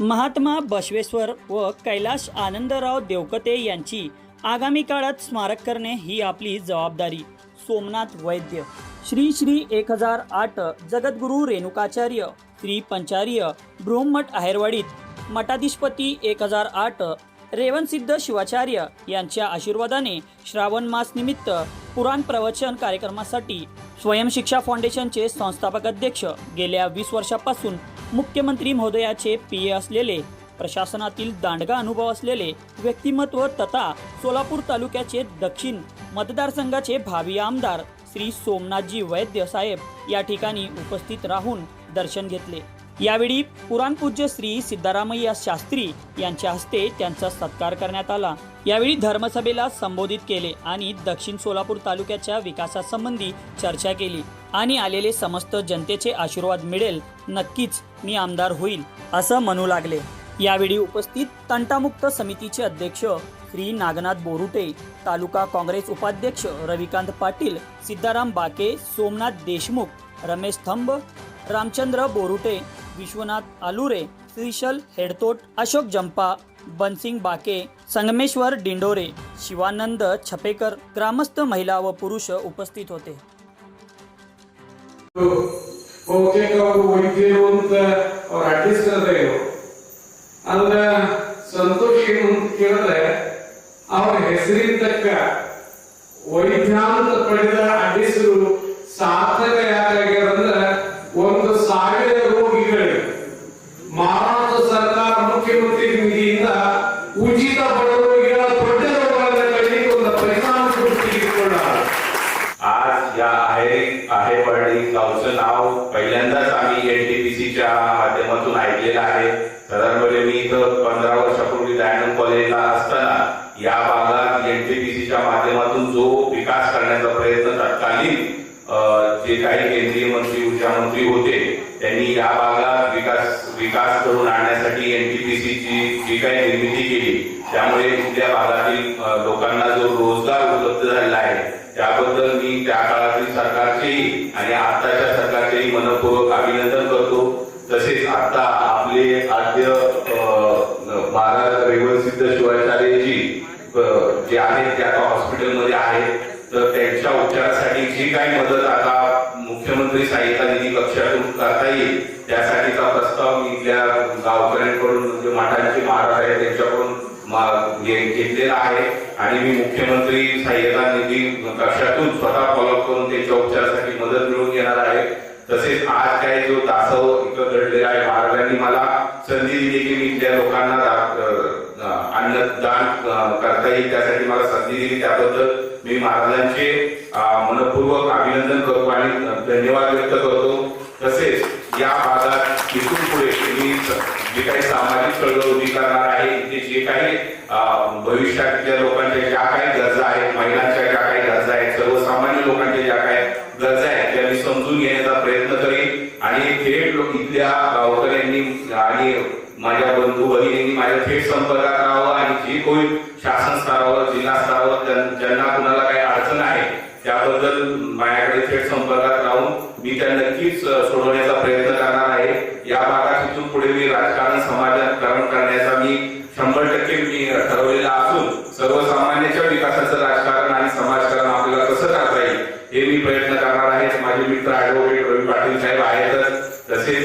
महात्मा बसवेश्वर व कैलाश आनंदराव देवकते यांची आगामी काळात स्मारक करणे ही आपली जबाबदारी. सोमनाथ वैद्य. श्री श्री एक हजार आठ जगद्गुरू रेणुकाचार्य श्री पंचार्य ब्रह्ममठ आहेरवाडीत मठाधीशपती एक हजार आठ रेवणसिद्ध शिवाचार्य यांच्या आशीर्वादाने श्रावण मास निमित्त पुराण प्रवचन कार्यक्रमासाठी स्वयंशिक्षा फाउंडेशनचे संस्थापक अध्यक्ष गेल्या वीस वर्षापासून मुख्यमंत्री महोदयाचे पी असलेले प्रशासनातील दांडगा अनुभव असलेले व्यक्तिमत्व तथा सोलापूर तालुक्याचे दक्षिण मतदारसंघाचे भावी आमदार श्री सोमनाथजी वैद्य साहेब या ठिकाणी उपस्थित राहून दर्शन घेतले. यावेळी पुराणपूज्य श्री सिद्धारामय्या शास्त्री यांच्या हस्ते त्यांचा सत्कार करण्यात आला. यावेळी धर्मसभेला संबोधित केले आणि दक्षिण सोलापूर तालुक्याच्या विकासासंबंधी चर्चा केली आणि आलेले समस्त जनतेचे आशीर्वाद मिळेल नक्कीच मी आमदार होईल असं म्हणू लागले. यावेळी उपस्थित तंटामुक्त समितीचे अध्यक्ष श्री नागनाथ बोरुटे तालुका काँग्रेस उपाध्यक्ष रविकांत पाटील सिद्धाराम बाके सोमनाथ देशमुख रमेश थंब रामचंद्र बोरुटे विश्वनाथ आलुरे श्रीशल हेडतोट अशोक जंपा बनसिंग बाके संगमेश्वर डिंडोरे शिवानंद छपेकर ग्रामस्थ महिला व पुरुष उपस्थित होते ಬಹುತೇಕ ಅವರು ವೈದ್ಯರು ಅಂತ ಅವ್ರ ಅಡ್ಡಿಸ್ತಾರೆ ಆದ್ರೆ ಸಂತೋಷ್ ಏನು ಅಂತ ಕೇಳಿದ್ರೆ ಅವರ ಹೆಸರಿನ ತಕ್ಕ ವೈದ್ಯಾಂತ ಪಡೆದ एनटीपीसीच्या माध्यमातून ऐकलेलं आहे. साधारणपणे मी इथं पंधरा वर्षापूर्वी दयानंद कॉलेजला असताना या भागात एनटीपीसीच्या माध्यमातून जो विकास करण्याचा प्रयत्न तत्कालीन जे काही केंद्रीय मंत्री ऊर्जा मंत्री होते त्यांनी या भागात विकास विकास करून आणण्यासाठी एनटीपीसीची जी काही निर्मिती केली त्यामुळे इथल्या भागातील लोकांना जो रोजगार उपलब्ध झालेला आहे त्याबद्दल मी त्या काळातील सरकारचेही आणि आताच्या सरकारचेही मनपूर्वक अभिनंदन करतो. आद्य अ, महाराज रेवणसिद्ध शिवाचार्यजी जे आहेत ते आता हॉस्पिटलमध्ये आहेत तर त्यांच्या उपचारासाठी जी काही मदत आता मुख्यमंत्री सहाय्यता निधी कक्षातून करता येईल त्यासाठीचा प्रस्ताव मी इथल्या गावकऱ्यांकडून म्हणजे जे माठांचे महाराज आहेत त्यांच्याकडून घेतलेला आहे. आणि मी मुख्यमंत्री सहाय्यता निधी कक्षातून स्वतः फॉलोअप करून त्यांच्या उपचारासाठी मदत मिळवून घेणार आहे. तसेच आज काय जो दासव अन्नदान करता येईल त्यासाठी मला संधी दिली. त्याबद्दल मी महाराजांचे मनपूर्वक अभिनंदन करतो आणि धन्यवाद व्यक्त करतो. तसेच या भागात इथून पुढे मी जे काही सामाजिक चळवळ उभी करणार आहे इथे जे काही भविष्यातल्या लोकांच्या ज्या काही गरजा आहेत महिलांच्या ज्या काही गरजा आहेत सर्वसामान्य लोकांच्या ज्या काही गरजा आहेत त्या मी समजून घेण्याचा प्रयत्न करेन. आणि थेट लोक इथल्या गावकऱ्यांनी आणि माझ्या बंधू भगिनींनी माझ्या थेट संपर्कात जी कोणी शासन स्तरावर जिल्हा स्तरावर ज्यांना कुणाला काही अडचण आहे त्याबद्दल माझ्याकडे थेट संपर्कात राहून मी त्या नक्कीच सोडवण्याचा प्रयत्न करणार आहे. या भागात इथून पुढे मी राजकारण समाजकारण करण्याचा मी शंभर टक्के मी ठरवलेला असून सर्वसामान्यांच्या विकासाचं राजकारण आणि समाजकारण आपल्याला कसं करता येईल हे मी प्रयत्न करणार आहे. माझे मित्र ऍडव्होकेट रवी पाटील साहेब आहेतच तसेच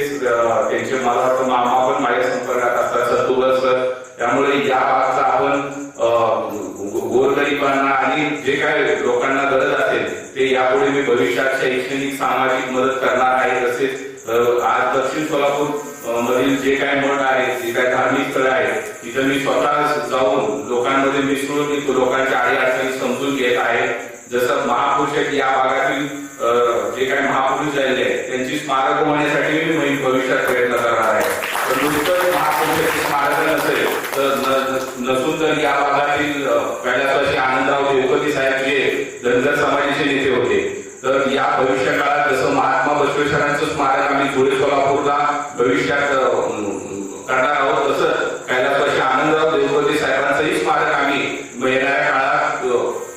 यापुढे मी भविष्यात शैक्षणिक सामाजिक मदत करणार आहे तसेच आज दक्षिण सोलापूर मधील जे काय मठ आहे जे काय धार्मिक स्थळ आहे तिथं मी स्वतः जाऊन लोकांमध्ये मिसळून लोकांच्या आडी अडचणी समजून घेत आहे. जसं महापुरुष या भागातील जे काही महापुरुष झालेले आहेत त्यांची स्मारक होण्यासाठी मी भविष्यात प्रयत्न करणार आहे तर नुसतं महापुरुषाची स्मारक नसेल तर न- न- नसून तर या भागातील अ, कैलासवासी आनंदराव देवपती साहेब जे धनगर समाजाचे नेते होते तर या भविष्य काळात जसं महात्मा बसवेश्वरांचं स्मारक आम्ही धुळे सोलापूरला भविष्यात करणार आहोत तसंच कैलासवासी आनंदराव देवपती साहेबांचंही स्मारक आम्ही. येणाऱ्या काळात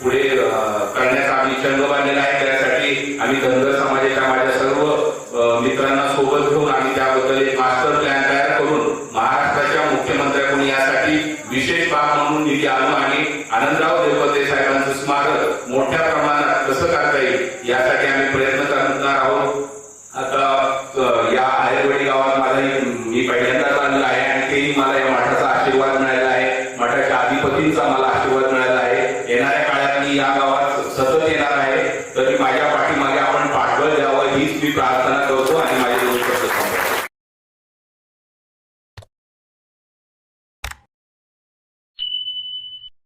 पुढे करण्याचा आम्ही छंद बांधलेला आहे. त्यासाठी आम्ही धनगर समाजाच्या माझ्या सर्व मित्रांना सोबत घेऊन आम्ही त्याबद्दल एक मास्टर प्लॅन तयार करून महाराष्ट्राच्या मुख्यमंत्र्यांकडून यासाठी विशेष बाब म्हणून निधी आलो आणि आनंदराव देवपते साहेबांचं स्मारक मोठ्या प्रमाणात कसं करता येईल यासाठी आम्ही प्रयत्न करणार आहोत. आता या आहेरवाडी गावात मी पहिल्यांदाच आलेलो आहे आणि तेही मला या मठाचा आशीर्वाद मिळाला आहे. मठाच्या अधिपतींचा मला आशीर्वाद मिळाला आहे. येणाऱ्या काळात मी या गावात सतत येणार आहे. तरी माझ्या पाठीमागे आपण पाठबळ द्यावं हीच मी प्रार्थना करतो आणि